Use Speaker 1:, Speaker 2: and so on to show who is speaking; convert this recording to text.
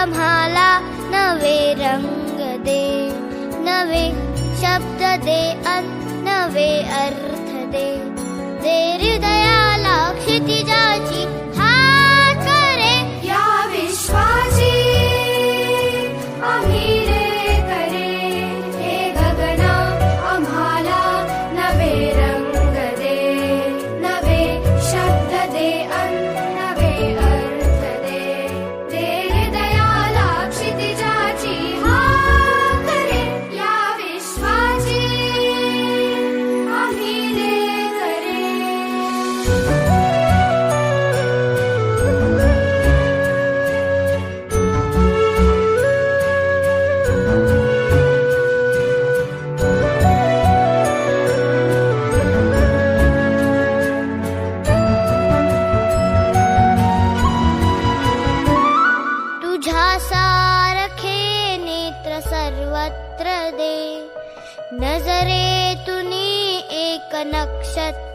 Speaker 1: आम्हाला नवे रंग दे नवे शब्द दे अन नवे अर्थ दे. सर्वत्र दे. नजरे तुनी एक नक्षत्र